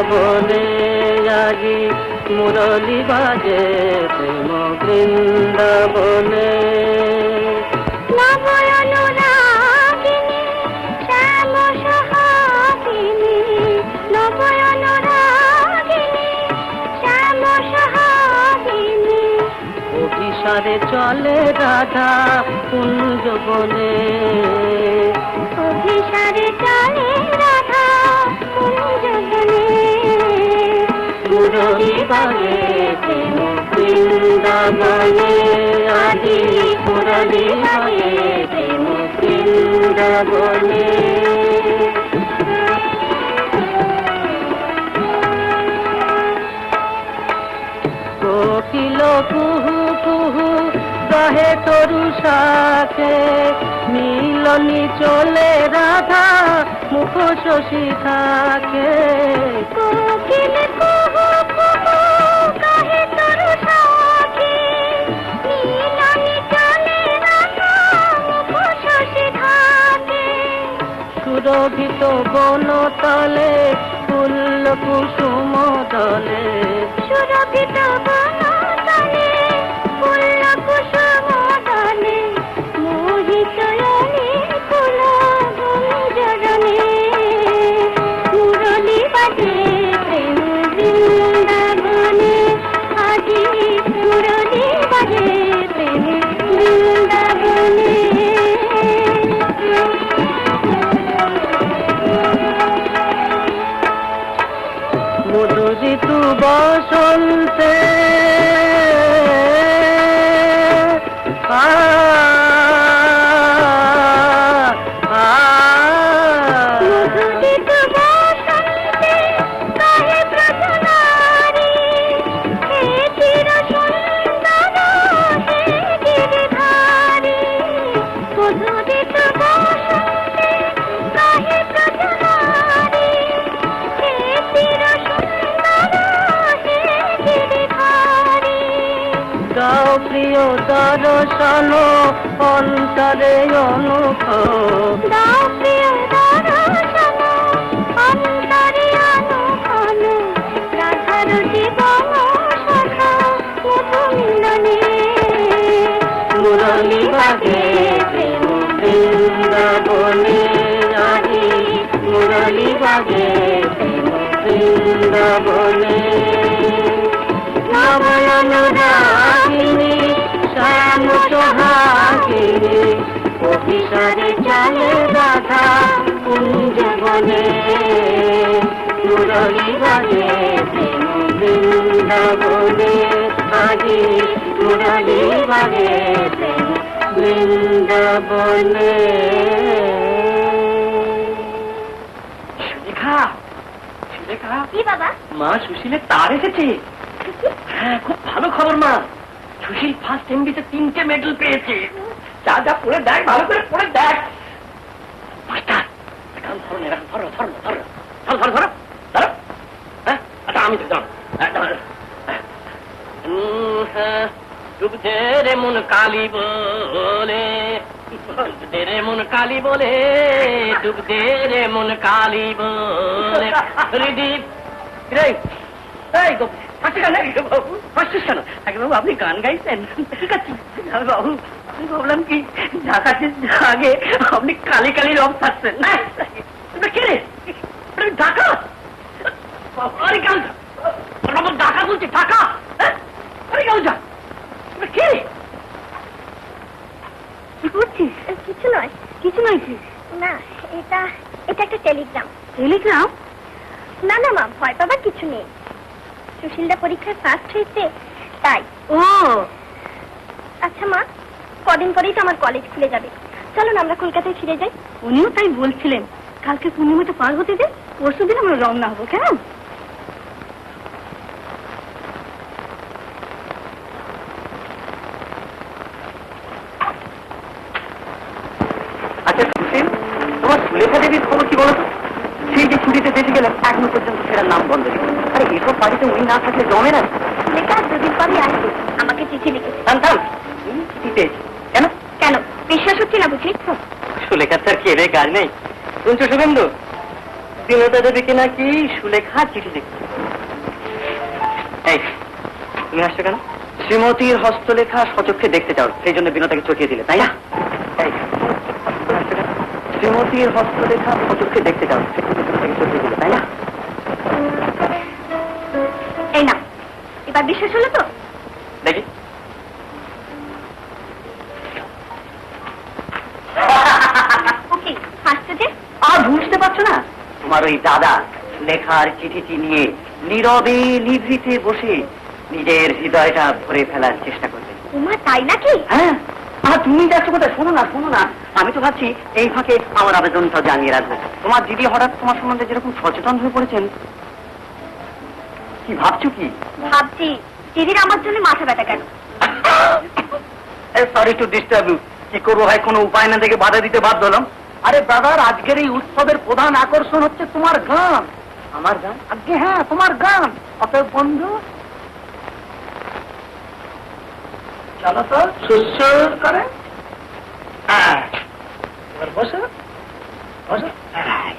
বৃন্দাবনে আজি মুরলি বাজে প্রেম বৃন্দাবনে অভিসারে চলে রাধা কুঞ্জ বনে। অভিসারে চলে রাধা মুরলি বৃন্দাবনে আজি মুরলি বাজে বৃন্দাবনে কোকিল কুহু কুহু কহে তরু শাকে মিলনি চলে রাধা মুখ শশী থাকে কোকিল কুহু সুরভিত বন তলে ফুল কুসুম দলে। সুরভিত বনতলে মধু বসন্তে প্রিয় দর্শন অন্তরে অনুখ দাও প্রিয় দর্শন, অন্তরে অনুক্ষণ, রাধার জীবন সখা মধুমিলনে। মুরলি প্রেম বৃন্দাবনে মুরলি প্রেম বৃন্দাবনে। অভিসারে চলে রাধা কুঞ্জ বনে মুরলি প্রেম বৃন্দাবনে আজি মুরলি প্রেম বৃন্দাবনে সুলেখা সুলেখা। কি বাবা? মা সুশীলের তার এসেছে। হ্যাঁ খুব ভালো খবর মা। সুশীল ফার্স্ট এমবিতে তিনটে মেডেল পেয়েছে। যা যা, পড়ে দেখ, ভালো করে পড়ে দেখ। কালি বলে, ডুব দে রে মন কালি বলে, ডুব দে রে রে, এই গো হাসি কেন? বাবু হাসছিস কেন? আগে বাবু, আপনি গান গাইছেন। ঠিক আছে বাবু। আমি ভাবলাম কি ঢাকাতে আগে আপনি কালি কালি রং থাকছেন না এটা কে রে? এটা ঢাকা? আরে গান বাবু ঢাকা বলছি ঢাকা? হ্যাঁ? আরে গান যা কে রে? কি করছিস? কিছু নয় কিছু নয় কি না এটা এটা একটা টেলিগ্রাম। টেলিগ্রাম? না না মা ভয় পাবার কিছু নেই। সুশীলদা পরীক্ষায় ফার্স্ট হয়েছে তাই। ও কদিন পরেই তো আমার কলেজ খুলে যাবে। চলো আমরা কলকাতায় ফিরে যাই। উনিও তাই বলছিলেন। কালকে পূর্ণিমাটা পার হতে দে পরশু দিন আমরা রওনা হব কেমন? আচ্ছা সুশীল তোমার সুলেখা দেবীর খবর কি বলো সেই যে ছুটিতে দেশে গেলাম এখনও পর্যন্ত ফেরার নাম বন্ধ আরে এসব বাড়িতে উনি না থাকলে জমে না। লেখা দুদিন পরই আসবে। আমাকে চিঠি লিখেছে থাম চিঠি পেয়েছি কেন কেন বিশ্বাস হচ্ছে না বুঝি সুলেখার তার কেড়ে কাজ নেই? শুনছো শুভেন্দু? বিনোদা দেবীকে নাকি সুলেখা চিঠি লিখছে এই তুমি আসছো কেন? শ্রীমতীর হস্তলেখা সচক্ষে দেখতে চাও সেই জন্য বিনোদাকে চটিয়ে দিলে তাই না? শ্রীমতীর হস্তলেখা সচক্ষে দেখতে চাও সেই জন্য বিনোদাকে চটিয়ে দিলে তাই না? এই না এবার বিশ্বাস হলো তো দেখি ওকে হাসছো যে আর বুঝতে পারছ না? তোমার ওই দাদা লেখার চিঠিটি নিয়ে নীরবে নিভৃতে বসে নিজের হৃদয়টা ভরে ফেলার চেষ্টা করবে। উমা তাই নাকি? হ্যাঁ। আর তুমি যাচ্ছ কোথায় শোনো না শোনো না। আমি তো ভাবছি এই ফাঁকে আমার আবেদনটা জানিয়ে রাখব। তোমার দিদি হঠাৎ তোমার সম্বন্ধে যেরকম সচেতন হয়ে পড়েছেন কি ভাবছ কি? ভাবছি দিদির আমার জন্য মাথা ব্যথা কেন? সরি টু ডিস্টার্ব ইউ কি করব ভাই কোনো উপায় না দেখে বাধা দিতে বাধ্য হলাম। আরে ব্রাদার আজকের এই উৎসবের প্রধান আকর্ষণ হচ্ছে তোমার গান। আমার গান? আজকে হ্যাঁ তোমার গান। অতএব বন্ধু চলো তো সুসুর করে। হ্যাঁ, বসো বসো। হ্যাঁ।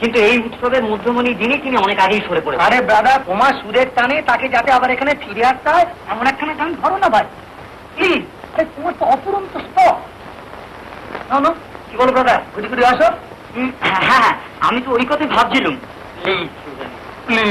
কিন্তু এই উৎসবের মধ্যমণি দিনে তিনি অনেক আগেই সরে পড়ে আরে ব্রাদার তোমার সুরের টানে তাকে যাতে আবার এখানে ফিরে আসতে হয় এমন একখানা গান ধরো না ভাই। কি তোমার তো অপুরন্ত স্টক না কি বলো দাদা ঘুরি ঘুরি আসো। হ্যাঁ হ্যাঁ আমি তো ওই কথাই ভাবছিলাম। Please please